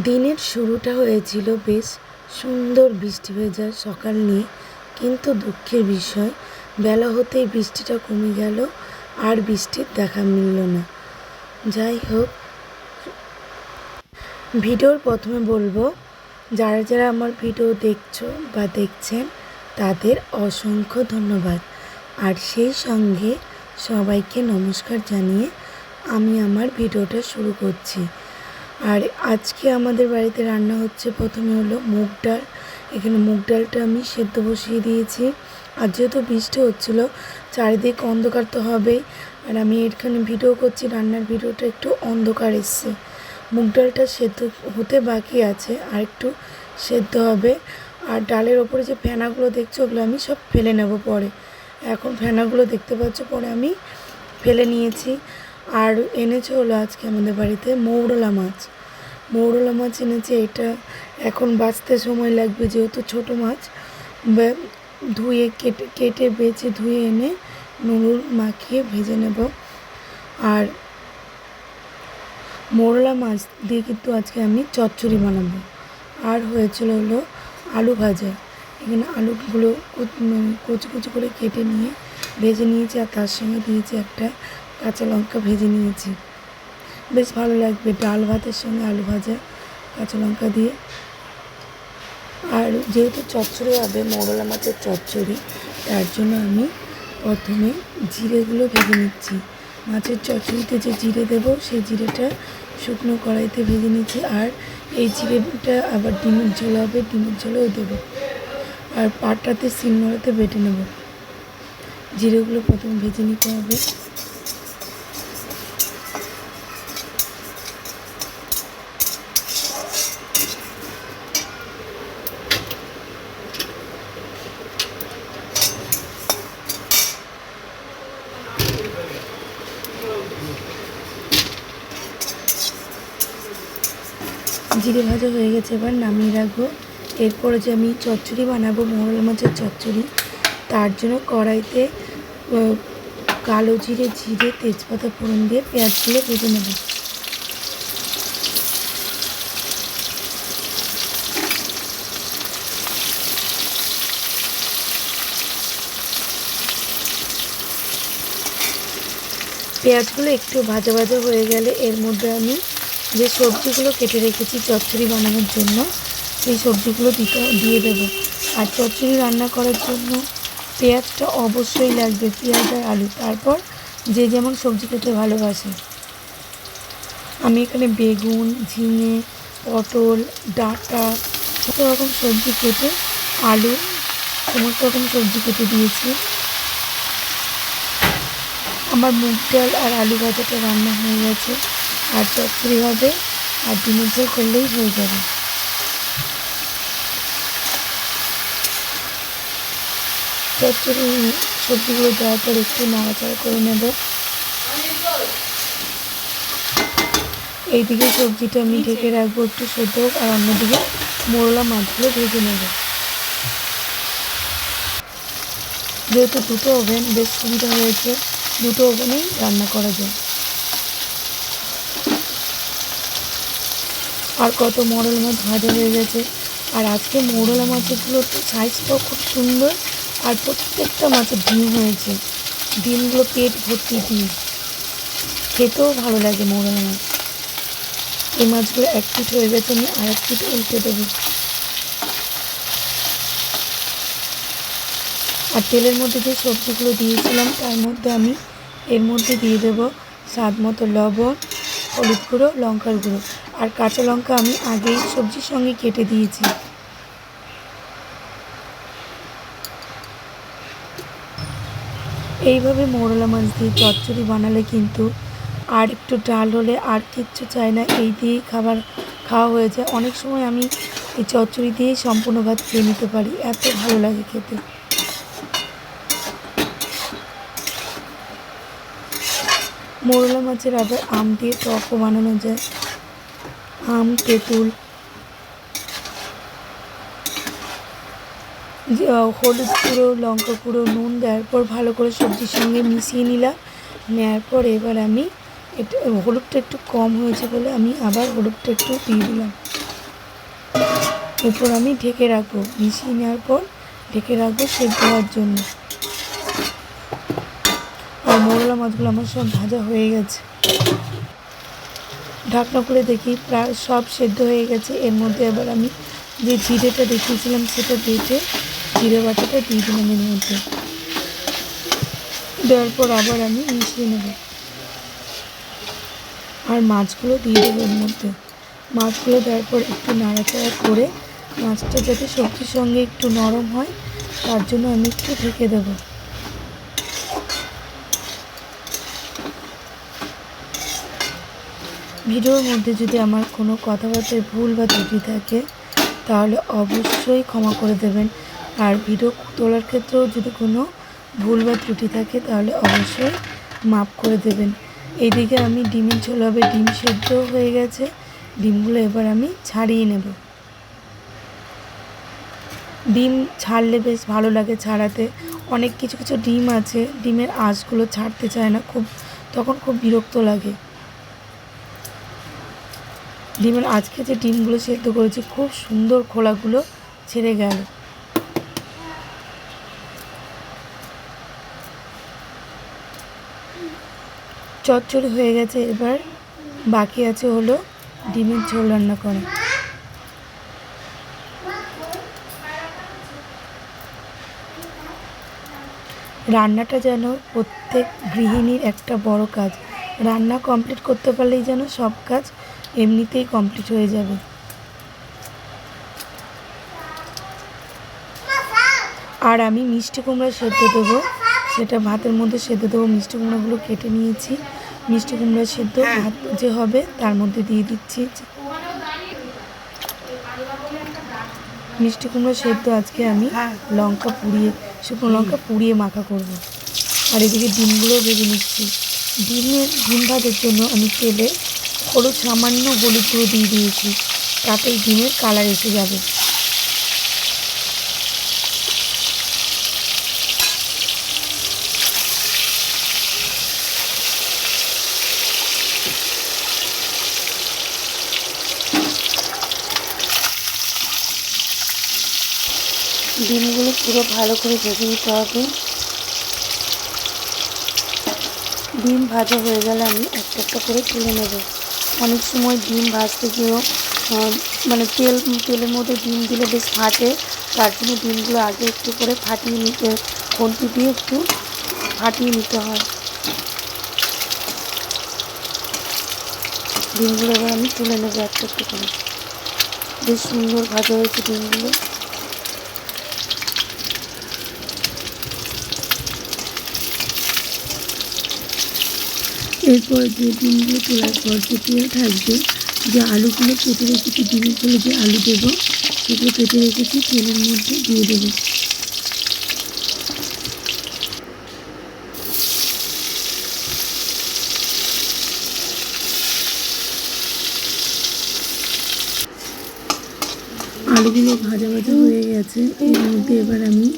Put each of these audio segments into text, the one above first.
দিনের শুরুটা হয়েছিল বেশ সুন্দর বৃষ্টি ভেজা সকাল নিয়ে। কিন্তু দুঃখের বিষয়, বেলা হতেই বৃষ্টিটা কমে গেল, আর বৃষ্টির দেখা মিলল না। যাই হোক, ভিডিওর প্রথমে বলব, যারা যারা আমার ভিডিও দেখছ বা দেখছেন, তাদের অসংখ্য ধন্যবাদ। আর সেই সঙ্গে সবাইকে নমস্কার জানিয়ে আমি আমার ভিডিওটা শুরু করছি। আর আজকে আমাদের বাড়িতে রান্না হচ্ছে প্রথমে হলো মুগ ডাল। এখানে মুগ ডালটা আমি সেদ্ধ বসিয়ে দিয়েছি। আর যেহেতু বৃষ্টি হচ্ছিল, চারিদিক অন্ধকার তো হবেই। আর আমি এখানে ভিডিও করছি, রান্নার ভিডিওটা একটু অন্ধকার এসছে। মুগ ডালটা সেদ্ধ হতে বাকি আছে, আর একটু সেদ্ধ হবে। আর ডালের ওপরে যে ফেনাগুলো দেখছ, ওগুলো আমি সব ফেলে নেব পরে। এখন ফেনাগুলো দেখতে পাচ্ছ, পরে আমি ফেলে নিয়েছি। আর এনেছে হলো আজকে আমাদের বাড়িতে মৌরলা মাছ। মৌরলা মাছ এনেছি এটা এখন বাঁচতে সময় লাগবে যেহেতু ছোটো মাছ। ধুয়ে কেটে কেটে বেছে ধুয়ে এনে নুন মাখিয়ে ভেজে নেব। আর মোরলা মাছ দিয়ে কিন্তু আজকে আমি চচ্চড়ি বানাবো। আর হয়েছিল হলো আলু ভাজা। এখানে আলুগুলো উম, কুচি কুচি করে কেটে নিয়ে ভেজে নিয়েছি আর তার সঙ্গে দিয়েছি একটা কাঁচা লঙ্কা ভেজে নিয়েছি। বেশ ভালো লাগবে ডাল ভাতের সঙ্গে আলু ভাজা, কাঁচা লঙ্কা দিয়ে। আর যেহেতু চচ্চড়ি হবে, মোরলা মাছের চচ্চড়ি, তার জন্য আমি প্রথমে জিরেগুলো ভেজে নিচ্ছি। মাছের চচ্চড়িতে যে জিরে দেবো, সেই জিরেটা শুকনো কড়াইতে ভেজে নিচ্ছি। আর এই জিরেটা আবার ডিমের ঝোল হবে, ডিমের ঝোলেও দেবো। আর পাটাতে শিলনোড়াতে বেটে নেব। জিরেগুলো প্রথমে ভেজে নিতে হবে। জিরে ভাজা হয়ে গেছে, এবার নামিয়ে রাখব। এরপরে যে আমি চচ্চড়ি বানাবো মোরল মাছের চচ্চড়ি, তার জন্য কড়াইতে কালো জিরে জিরে, তেজপাতা, ফোড়ন দিয়ে পেঁয়াজগুলো ভেজে নেব। পেঁয়াজগুলো একটু ভাজা ভাজা হয়ে গেলে এর মধ্যে আমি যে সবজিগুলো কেটে রেখেছি চচ্চড়ি বানানোর জন্য, সেই সবজিগুলো দিতে, দিয়ে দেবো। আর চচ্চড়ি রান্না করার জন্য পেঁয়াজটা অবশ্যই লাগবে, পেঁয়াজ আর আলু। তারপর যে যেমন সবজি খেতে ভালোবাসে। আমি এখানে বেগুন, ঝিঙে, পটল, ডাঁটা কত রকম সবজি কেটে আলু, সমস্ত রকম সবজি কেটে দিয়েছি। আমার মুগ ডাল আর আলু ভাজাটা রান্না হয়ে গেছে। আর চচ্চড়ি হবে আর ডিমের ঝোল করলেই হয়ে যাবে। চচ্চড়ি সবজিগুলো দেওয়ার পর একটু নাড়াচাড়া করে নেব। এইদিকে সবজিটা আমি ঢেকে রাখব একটু সেদ্ধ আর অন্যদিকে মোরলা মাছগুলো ভেজে নেব। যেহেতু দুটো ওভেন বেশ সুবিধা হয়েছে। দুটো ওভেনেই রান্না করা যায়। আর কত মোরলা মাছ ভাজা হয়ে গেছে। আর আজকে মোরলা মাছগুলোর সাইজটাও খুব সুন্দর আর প্রত্যেকটা মাছের ডিম হয়েছে। ডিমগুলো পেট ভর্তি ডিম। খেতেও ভালো লাগে মোরলা মাছ। এই মাছগুলো এক পিঠ হয়ে গেছে, আমি আর এক পিঠ উল্টে দেবো। আর তেলের মধ্যে যে সবজিগুলো দিয়েছিলাম, তার মধ্যে আমি এর মধ্যে দিয়ে দেবো স্বাদ মতো লবণ, হলুদ গুঁড়ো, লঙ্কার গুঁড়ো। আর কাঁচা লঙ্কা আমি আগেই সবজির সঙ্গে কেটে দিয়েছি। এইভাবে মোরলা মাছ দিয়ে চচ্চড়ি বানালে কিন্তু আর একটু ডাল হলে আর কিচ্ছু চাই না, এই দিয়েই খাবার খাওয়া হয়ে যায়। অনেক সময় আমি এই চচ্চড়ি দিয়েই সম্পূর্ণ ভাত খেয়ে নিতে পারি, এত ভালো লাগে খেতে। মোরলা মাছের আবার আম দিয়ে টকও বানানো যায়। আম তেঁতুল হলুদ গুঁড়ো লঙ্কা গুঁড়ো নুন দেওয়ার পর ভালো করে সবজির সঙ্গে মিশিয়ে নিলাম। নেওয়ার পর এবার আমি এটা হলুদটা একটু কম হয়েছে বলে আমি আবার হলুদটা একটু দিয়ে দিলাম। এরপর আমি ঢেকে রাখব। মিশিয়ে নেওয়ার পর ঢেকে রাখব সেদ্ধ হওয়ার জন্য। আর মোরলা মাছগুলো আমার সব ভাজা হয়ে গেছে। ঢাকনা খুলে দেখি, প্রায় সব সেদ্ধ হয়ে গেছে। এর মধ্যে আবার আমি যে জিরেটা দেখিয়েছিলাম, সেটা বেটে জিরে বাটাটা দিয়ে দিলাম এর মধ্যে। দেওয়ার পর আবার আমি মিশিয়ে নেব। আর মাছগুলো দিয়ে দেবো এর মধ্যে। মাছগুলো দেওয়ার পর একটু নাড়াচাড়া করে মাছটা যাতে সবজির সঙ্গে একটু নরম হয়, তার জন্য আমি একটু ঢেকে দেবো। ভিডিওর মধ্যে যদি আমার কোনো কথাবার্তায় ভুল বা ত্রুটি থাকে, তাহলে অবশ্যই ক্ষমা করে দেবেন। আর ভিডিও তোলার ক্ষেত্রেও যদি কোনো ভুল বা ত্রুটি থাকে, তাহলে অবশ্যই মাপ করে দেবেন। এইদিকে আমি ডিমের ঝোল হবে, ডিম সেদ্ধ হয়ে গেছে। ডিমগুলো এবার আমি ছাড়িয়ে নেব। ডিম ছাড়লে বেশ ভালো লাগে ছাড়াতে। অনেক কিছু কিছু ডিম আছে, ডিমের আঁশগুলো ছাড়তে চায় না, খুব তখন খুব বিরক্ত লাগে। ডিমের আজকে যে ডিমগুলো সেদ্ধ করেছি, খুব সুন্দর খোলাগুলো ছেড়ে গেল। চচ্চড়ি হয়ে গেছে, এবার বাকি আছে হলো ডিমের ঝোল রান্না করা। রান্নাটা যেন প্রত্যেক গৃহিণীর একটা বড় কাজ। রান্না কমপ্লিট করতে পারলেই যেন সব কাজ এমনিতেই কমপ্লিট হয়ে যাবে। আর আমি মিষ্টি কুমড়া সেদ্ধ দেবো। সেটা ভাতের মধ্যে সেদ্ধ দেবো। মিষ্টি কুমড়াগুলো কেটে নিয়েছি। মিষ্টি কুমড়া সেদ্ধ ভাত যে হবে তার মধ্যে দিয়ে দিচ্ছি। মিষ্টি কুমড়া সেদ্ধ আজকে আমি লঙ্কা পুড়িয়ে শুকনো লঙ্কা পুড়িয়ে মাখা করব। আর এদিকে ডিমগুলোও ভেজে নিচ্ছি। ডিমের ডিম ভাজার জন্য আমি তেলে হলুদ সামান্য হলুদ গুঁড়ো দিয়ে দিয়েছি। তাতেই ডিমের কালার এসে যাবে। ডিমগুলো পুরো ভালো করে ভেজে নিতে হবে। ডিম ভাজা হয়ে গেলে আমি একটা একটা করে তুলে নেব। অনেক সময় ডিম ভাজতে গিয়েও মানে তেল, তেলের মধ্যে ডিম দিলে বেশ ফাটে। তার জন্য ডিমগুলো আগে একটু করে ফাটিয়ে নিতে খুন্তি দিয়ে একটু ফাটিয়ে নিতে হয়। ডিমগুলো এবার আমি তুলে নেব একটা একটু করে। বেশ সুন্দর ভাজা হয়েছে ডিমগুলো। এরপর যে ডিমগুলো তোলার পর তেল থাকবে। যে আলুগুলো কেটে রেখেছি, ডিমের ঝোলে যে আলু দেবো, সেগুলো কেটে রেখেছি, তেলের মধ্যে দিয়ে দেবো। আলুগুলো ভাজা ভাজা হয়ে গেছে। এর মধ্যে এবার আমি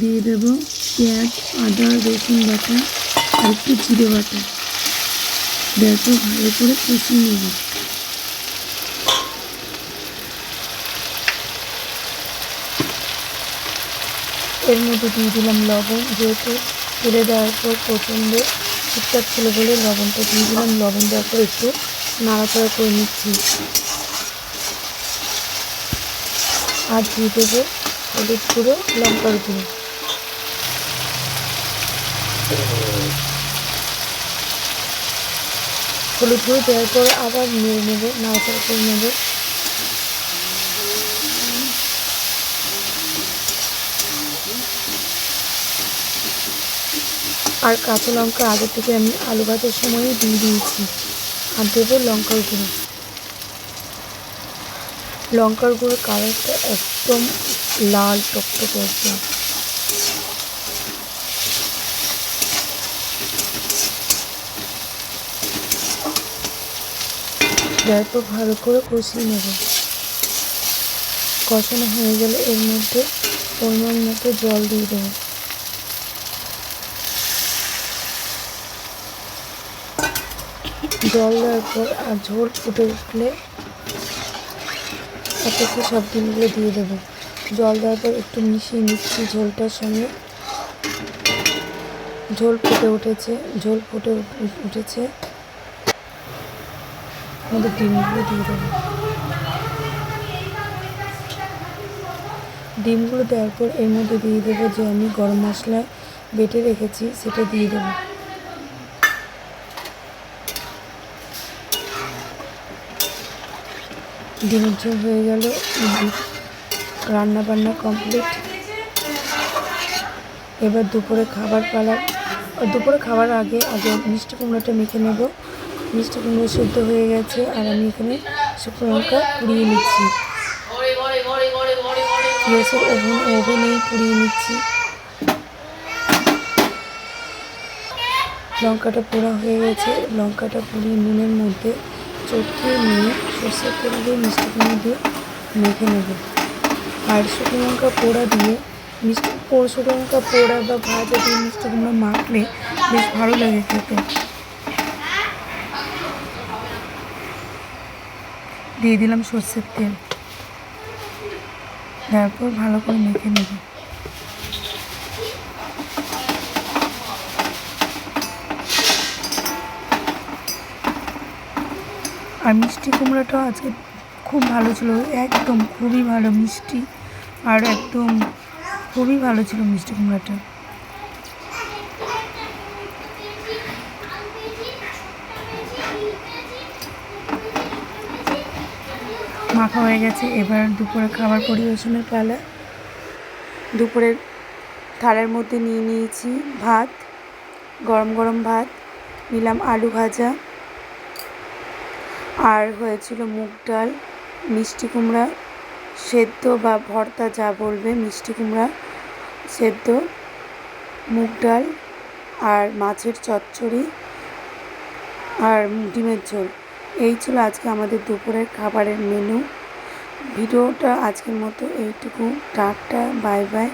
দিয়ে দেবো পেঁয়াজ, আদা, রসুন বাটা আর একটু জিরে বাটা। দেখো ভালো করে কষিয়ে নেব এর মধ্যে দিয়ে দিলাম লবণ, যেহেতু তুলে দেওয়ার পর প্রচণ্ড ঠিকঠাক ছিল বলে লবণটা দিয়ে দিলাম। লবণ দেওয়ার পর একটু নাড়াচাড়া করে নিচ্ছি। আর দিয়ে দেবো হলুদ গুঁড়ো, লঙ্কার গুঁড়ো। হলুদ গুঁড়ো দেওয়ার পর আবার নেড়ে নেব, নাড়াচাড়া করে নেব। আর কাঁচা লঙ্কা আগে থেকে আমি আলু ভাজার সময় দিয়ে দিয়েছি। আর দেবো লঙ্কার গুঁড়ো। লঙ্কার গুঁড়োর কালারটা একদম লাল টকটকে একদম। দেওয়ার পর ভালো করে কষিয়ে নেব। কষানো হয়ে গেলে এর মধ্যে পরিমাণ মতো জল দিয়ে দেবো। জল দেওয়ার পর আর ঝোল ফুটে উঠলে একে একে সব ডিমগুলো দিয়ে দেবো। জল দেওয়ার পর একটু মিশিয়ে নিচ্ছি ঝোলটার সঙ্গে। ঝোল ফুটে উঠেছে, ঝোল ফুটে উঠ- উঠেছে। আমাদের ডিমগুলো দিয়ে দেবো। ডিমগুলো দেওয়ার পর এর মধ্যে দিয়ে দেবো যে আমি গরম মশলা বেটে রেখেছি, সেটা দিয়ে দেবো। ডিমের ঝোল হয়ে গেল, রান্না বান্না কমপ্লিট এবার দুপুরে খাবার পালা দুপুরে খাবার আগে আগে মিষ্টি কুমড়োটা মেখে নেব। মিষ্টি কুমড়ো সেদ্ধ হয়ে গেছে আর আমি এখানে শুকনো লঙ্কা পুড়িয়ে নিচ্ছি। গ্যাসের ওভেন ওভেনেই পুড়িয়ে নিচ্ছি। লঙ্কাটা পোড়া হয়ে গেছে। লঙ্কাটা পুড়িয়ে নুনের মধ্যে চটকিয়ে নিয়ে সর্ষের তেল দিয়ে মিষ্টি কুমড়ো দিয়ে মেখে নেব। আর শুকনো লঙ্কা পোড়া দিয়ে মিষ্টি শুকনো লঙ্কা পোড়া বা ভাজা দিয়ে মিষ্টি কুমড়ো মাখলে বেশ ভালো লাগে খেতে। দিয়ে দিলাম সর্ষের তেল। তারপর ভালো করে মেখে নেব। আর মিষ্টি কুমড়োটাও আজকে খুব ভালো ছিল, একদম খুবই ভালো মিষ্টি, আর একদম খুবই ভালো ছিল মিষ্টি কুমড়োটা। মাখা হয়ে গেছে। এবার দুপুরে খাবার পরিবেশনের পালা। দুপুরের থালার মধ্যে নিয়ে নিয়েছি ভাত, গরম গরম ভাত, নিলাম আলু ভাজা, আর হয়েছিল মুগ ডাল, মিষ্টি কুমড়া সেদ্ধ বা ভর্তা যা বলবে, মিষ্টি কুমড়া সেদ্ধ, মুগ ডাল, আর মাছের চচ্চড়ি, আর ডিমের ঝোল। এই ছিল আজকে আমাদের দুপুরের খাবারের মেনু ভিডিওটা আজকের মতো এইটুকু। Ta-ta, bye bye.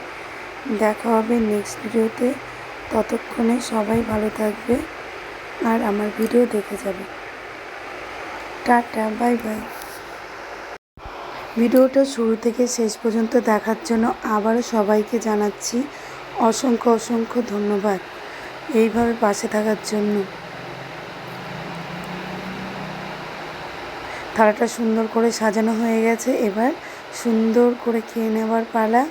দেখা হবে নেক্সট ভিডিওতে। ততক্ষণে সবাই ভালো থাকবে আর আমার ভিডিও দেখে যাবে। Ta-ta, bye bye. ভিডিওটা শুরু থেকে শেষ পর্যন্ত দেখার জন্য আবারও সবাইকে জানাচ্ছি অসংখ্য অসংখ্য ধন্যবাদ। এইভাবে পাশে থাকার জন্য। থালাটা সুন্দর করে সাজানো হয়ে গেছে। এবার সুন্দর করে খেয়ে নেওয়ার পালা।